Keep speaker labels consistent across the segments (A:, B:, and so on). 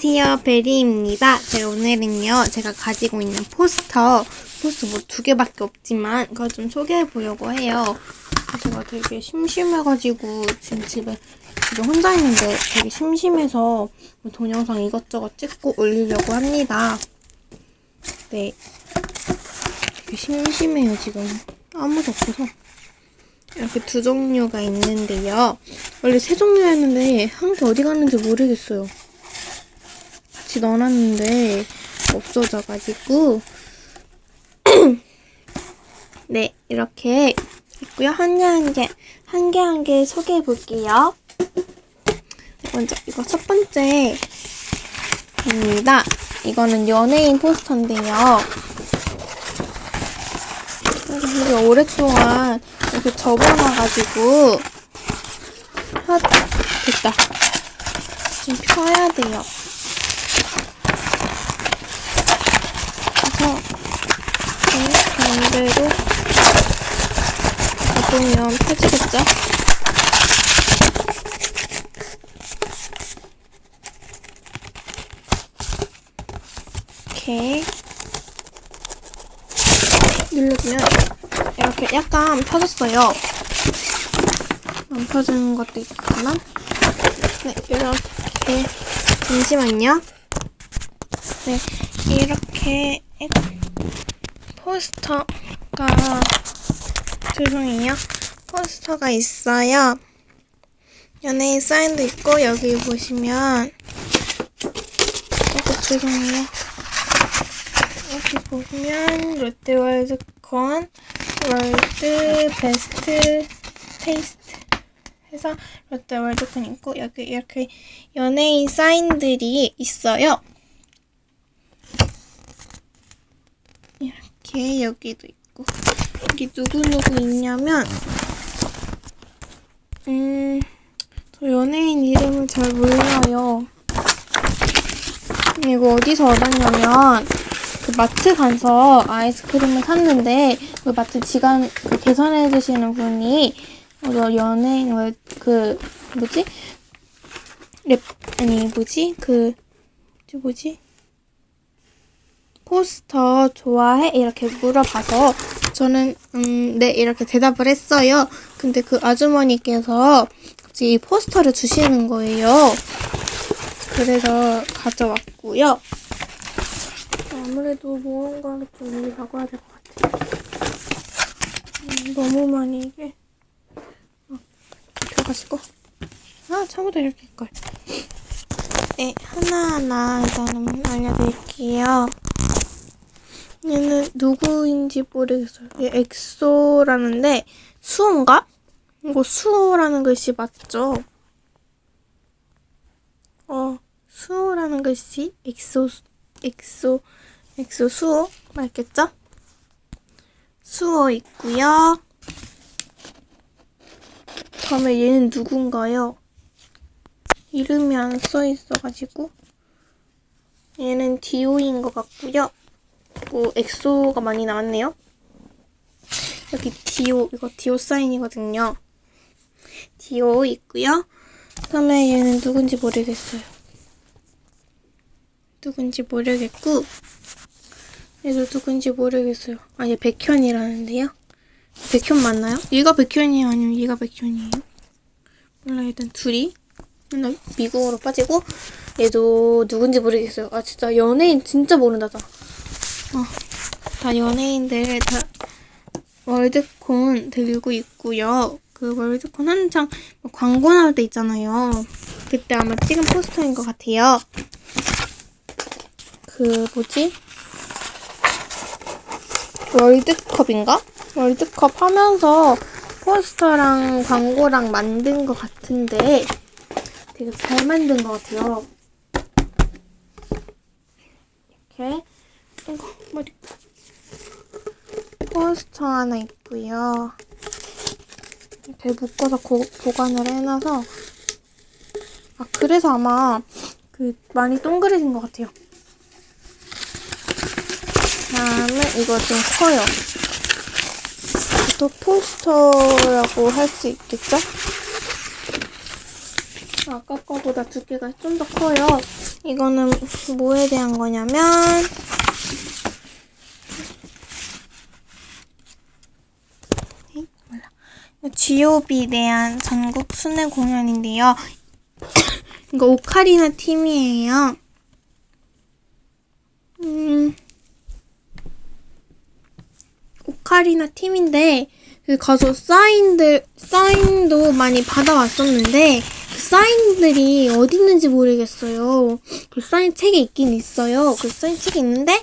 A: 안녕하세요. 베리입니다. 제가 오늘은요, 제가 가지고 있는 포스터, 포스터 뭐 두 개밖에 없지만, 그걸 좀 소개해 보려고 해요. 제가 되게 심심해가지고, 지금 집에, 집에 혼자 있는데 되게 심심해서 뭐 동영상 이것저것 찍고 올리려고 합니다. 네. 되게 심심해요, 지금. 아무도 없어서. 이렇게 두 종류가 있는데요. 원래 세 종류였는데, 한 개 어디 갔는지 모르겠어요. 같이 넣어놨는데 없어져가지고. 네 이렇게 있고요. 한 개 한 개 한 개 한 개 소개해 볼게요. 먼저 이거 첫 번째입니다. 이거는 연예인 포스터인데요. 되게 오랫동안 이렇게 접어놔가지고 아 됐다. 좀 펴야 돼요 그래서 이 반대로 놔두면 펴지겠죠? 이렇게 눌러주면 이렇게 약간 펴졌어요. 안 펴지는 것도 있구나. 네, 이렇게 잠시만요. 네, 이렇게 포스터 가 죄송해요. 포스터가 있어요. 연예인 사인도 있고 여기 보시면 이거 죄송해요. 여기 보시면 롯데월드콘 월드 베스트 테이스트 해서 롯데월드콘 있고 여기 이렇게 연예인 사인들이 있어요. 이렇게 여기도 있고 여기 누구누구 있냐면 음, 저 연예인 이름을 잘 몰라요. 이거 어디서 얻었냐면 그 마트 가서 아이스크림을 샀는데 그 마트 지간 그 계산해 주시는 분이 어, 너 연예인 왜 그 뭐지 랩 아니 뭐지 그 뭐지 포스터 좋아해? 이렇게 물어봐서 저는 음, 네 이렇게 대답을 했어요. 근데 그 아주머니께서 이 포스터를 주시는 거예요. 그래서 가져왔고요. 아무래도 무언가를 좀 여기 박아야 될 것 같아요. 음, 너무 많이 이게 어, 들어가시고 아 처음부터 이렇게 할걸. 네 하나하나 일단은 알려드릴게요. 얘는 누구인지 모르겠어요. 얘 엑소라는데 수호인가? 이거 수호라는 글씨 맞죠? 어 수호라는 글씨 엑소 엑소 엑소 수호 맞겠죠? 수호 있고요. 다음에 얘는 누군가요? 이름이 안 써 있어가지고 얘는 디오인 것 같고요. 뭐 엑소가 많이 나왔네요. 여기 디오 이거 디오 사인이거든요. 디오 있고요. 그다음에 얘는 누군지 모르겠어요. 누군지 모르겠고 얘도 누군지 모르겠어요. 아 얘 백현이라는데요. 백현 맞나요? 얘가 백현이에요? 아니면 얘가 백현이에요? 몰라 일단 둘이 미국으로 빠지고 얘도 누군지 모르겠어요. 아 진짜 연예인 진짜 모른다다. 어, 다 연예인들 다 월드콘 들고 있고요. 그 월드콘 한창 뭐 광고 나올 때 있잖아요. 그때 아마 찍은 포스터인 것 같아요. 그 뭐지? 월드컵인가? 월드컵 하면서 포스터랑 광고랑 만든 것 같은데 되게 잘 만든 것 같아요. 이렇게 이거 머리 포스터 하나 있고요. 이렇게 묶어서 고, 보관을 해놔서 아 그래서 아마 그 많이 동그래진 것 같아요. 다음에 이거 좀 커요. 또 포스터라고 할 수 있겠죠? 아까 거보다 두께가 좀 더 커요. 이거는 뭐에 대한 거냐면 에이, 몰라. GOB에 대한 전국 순회 공연인데요. 이거 오카리나 팀이에요. 음, 오카리나 팀인데 그 가서 사인들 사인도 많이 받아왔었는데 그 사인들이 어디 있는지 모르겠어요. 그 사인 책에 있긴 있어요. 그 사인 책이 있는데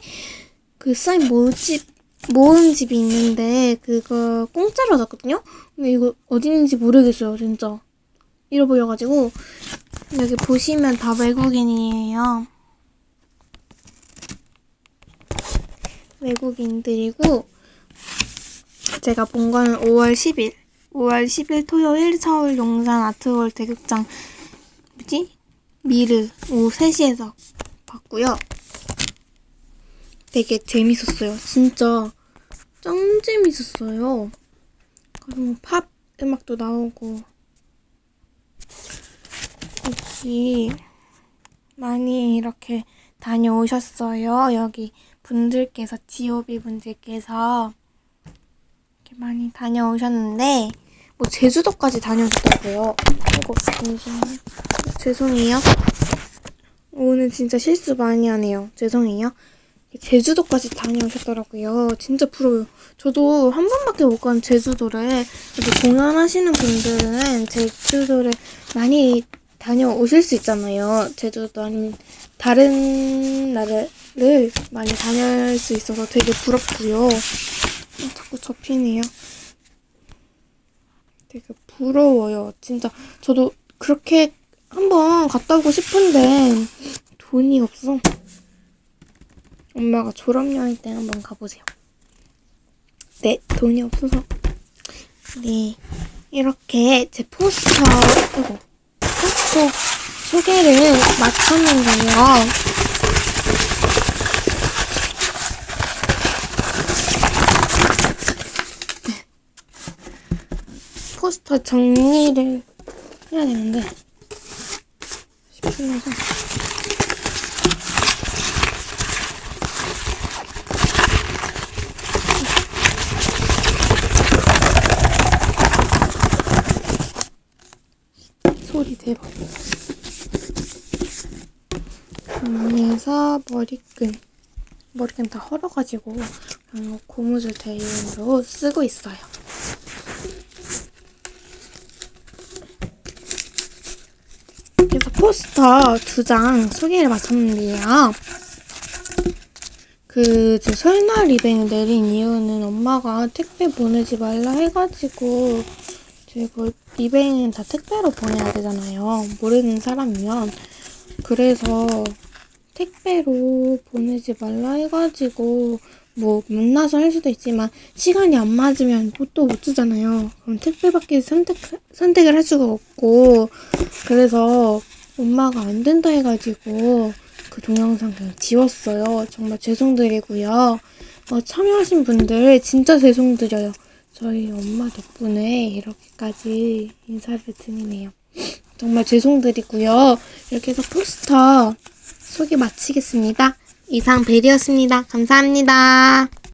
A: 그 사인 모집 모음집이 있는데 그거 공짜로 샀거든요. 근데 이거 어디 있는지 모르겠어요, 진짜. 잃어버려가지고 여기 보시면 다 외국인이에요. 외국인들이고 제가 본 거는 5월 10일. 5월 10일 토요일 서울 용산 아트홀 대극장 뭐지? 미르 오후 3시에서 봤고요. 되게 재밌었어요. 진짜 짱 재밌었어요. 그리고 팝 음악도 나오고 역시 많이 이렇게 다녀오셨어요. 여기 분들께서 GOB 분들께서 이렇게 많이 다녀오셨는데 뭐 제주도까지 다녀오셨다고요. 이거 잠시만요. 죄송해요. 오늘 진짜 실수 많이 하네요. 죄송해요. 제주도까지 다녀오셨더라고요. 진짜 부러워요. 저도 한 번밖에 못 간 제주도를 공연하시는 분들은 제주도를 많이 다녀오실 수 있잖아요. 제주도 아닌 다른 나라를 많이 다닐 수 있어서 되게 부럽고요. 어, 자꾸 접히네요. 되게 부러워요. 진짜 저도 그렇게 한번 갔다 오고 싶은데 돈이 없어. 엄마가 졸업여행 때 한번 가보세요. 네, 돈이 없어서. 네, 이렇게 제 포스터, 이거, 포스터 소개를 마쳤는데요. 포스터 정리를 해야 되는데, 10분에서. 소리 대박. 정리해서 머리끈. 머리끈 다 헐어가지고 이거 고무줄 대용으로 쓰고 있어요. 그래서 포스터 두 장 소개를 마쳤는데요. 그, 제 설날 리뱅 내린 이유는 엄마가 택배 보내지 말라 해가지고, 제가 리뱅은 다 택배로 보내야 되잖아요. 모르는 사람이면. 그래서 택배로 보내지 말라 해가지고, 뭐, 만나서 할 수도 있지만, 시간이 안 맞으면 또못 주잖아요. 그럼 택배밖에 선택, 선택을 할 수가 없고, 그래서 엄마가 안 된다 해가지고, 그 동영상 그냥 지웠어요. 정말 죄송드리고요. 어, 참여하신 분들 진짜 죄송드려요. 저희 엄마 덕분에 이렇게까지 인사를 드리네요. 정말 죄송드리고요. 이렇게 해서 포스터 소개 마치겠습니다. 이상 벨이었습니다. 감사합니다.